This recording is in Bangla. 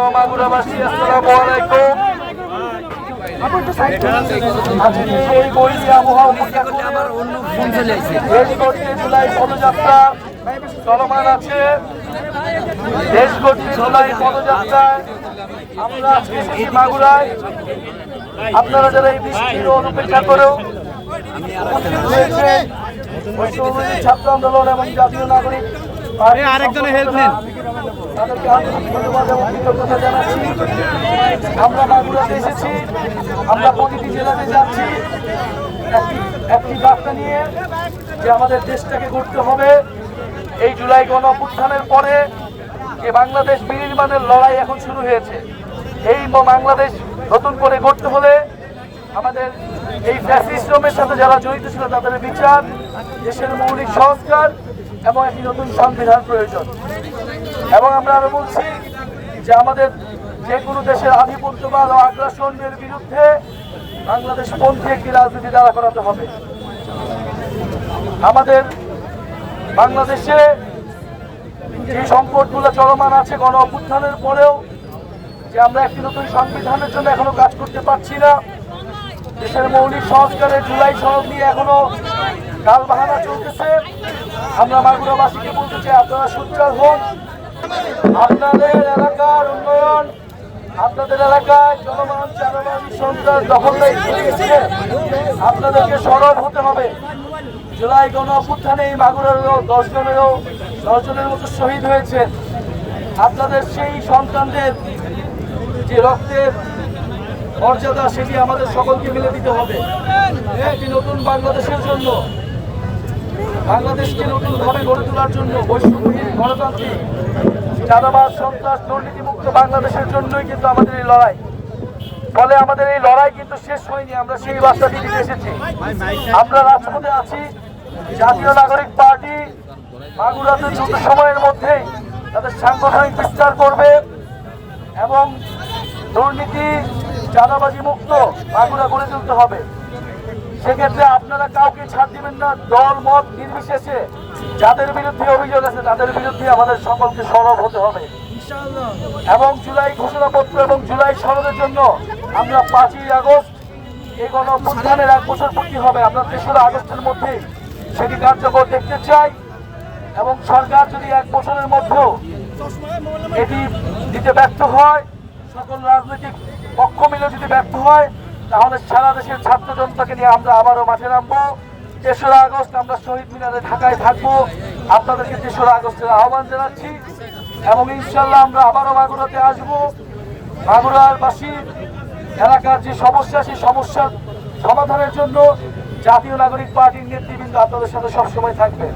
প্রিয় মাগুরাবাসী, আসসালামু আলাইকুম। জুলাই পদযাত্রা চলমান আছে। দেশ গড়িয়ে জুলাই পদযাত্রায় আমরা আপনারা যারা এই বৃষ্টির অনুপেক্ষা করেও ছাত্র আন্দোলন এবং জাতীয় নাগরিক আরেকজনের help নেন। আমরা মাগুরাতে এসেছি, আমরা প্রতিটি জেলাতে যাচ্ছি। একটি বার্তা নিয়ে যে আমাদের দেশটাকে গড়তে হবে। এই জুলাই গণ পরে যে বাংলাদেশ বিনির্মাণের লড়াই এখন শুরু হয়েছে। এই বাংলাদেশ নতুন করে গড়তে হলে আমাদের এই ফ্যাসিস্টমের সাথে যারা জড়িত ছিল তাদের বিচার, দেশের মৌলিক সংস্কার এবং একটি নতুন সংবিধান প্রয়োজন। এবং আমরা আরও বলছি যে আমাদের যে কোনো দেশের আধিপত্যবাদ ও আগ্রাসনের বিরুদ্ধে বাংলাদেশ পন্থী একটি রাজনীতি দাঁড়া করাতে হবে। আমাদের বাংলাদেশে যে সংকটগুলো চলমান আছে গণ অভ্যুত্থানের পরেও যে আমরা একটি নতুন সংবিধানের জন্য এখনও কাজ করতে পারছি না, দেশের মৌলিক সংস্কারের জুলাই সনদ নিয়ে এখনও কাল বাহানা চলতেছে। আমরা মাগুরাবাসীকে বলতে চাই, আপনারা সোচ্চার হন। আপনাদের এলাকার উন্নয়ন, আপনাদের এলাকায় জনমান চারাবাড়ি সন্ত্রাস দখলদারি ছড়িয়েছে আপনাদেরকে সরব হতে হবে। জুলাই গণ অভ্যুত্থানে এই মাগুরারও দশ জনেরও, দশ জনের মতো শহীদ হয়েছে আপনাদের সেই সন্তানদের যে রক্তের মর্যাদা, সেটি আমাদের সকলকে মিলে দিতে হবে। একটি নতুন বাংলাদেশের জন্য বাংলাদেশকে নতুন ভাবে গড়ে তোলার জন্য বৈশ্বিক গণতান্ত্রিক চাঁদাবাদ সন্ত্রাস, দুর্নীতিমুক্ত বাংলাদেশের জন্যই কিন্তু আমাদের এই লড়াই। ফলে আমাদের এই লড়াই কিন্তু শেষ হয়নি, আমরা সেই বার্তাটি দিতে এসেছি। আমরা রাজপথে আছি, জাতীয় নাগরিক পার্টি মাগুরাতে দ্রুত সময়ের মধ্যেই তাদের সাংগঠনিক বিস্তার করবে এবং দুর্নীতি, চাঁদাবাজি মুক্ত মাগুরা গড়ে তুলতে হবে। সেক্ষেত্রে আপনারা কাউকে ছাড় দিবেন না, দল, মত নির্বিশেষে যাদের বিরুদ্ধে অভিযোগ আছে তাদের বিরুদ্ধে আমাদের সকলকে সরব হতে হবে। এবং জুলাই ঘোষণাপত্র এবং জুলাই সনদের জন্য আমরা পাঁচই আগস্ট এই গণ অভ্যুত্থানের এক বছর পূর্তি হবে। আমরা তেসরা আগস্টের মধ্যে সেটি কার্যকর দেখতে চাই এবং সরকার যদি এক বছরের মধ্যেও এটি দিতে ব্যর্থ হয়, সকল রাজনৈতিক পক্ষ মিলে যদি ব্যর্থ হয় তাহলে সারা দেশের ছাত্র জনতাকে নিয়ে আমরা আবারও মাঠে নামবো। তেসরা আগস্ট আমরা শহীদ মিনারে ঢাকায় থাকব। আপনাদেরকে তেসরা আগস্টের আহ্বান জানাচ্ছি এবং ইনশাল্লাহ আমরা আবারও মাগুরাতে আসব। মাগুরারবাসী এলাকার যে সমস্যা, সেই সমস্যার সমাধানের জন্য জাতীয় নাগরিক পার্টির নেতৃবৃন্দ আপনাদের সাথে সবসময় থাকবে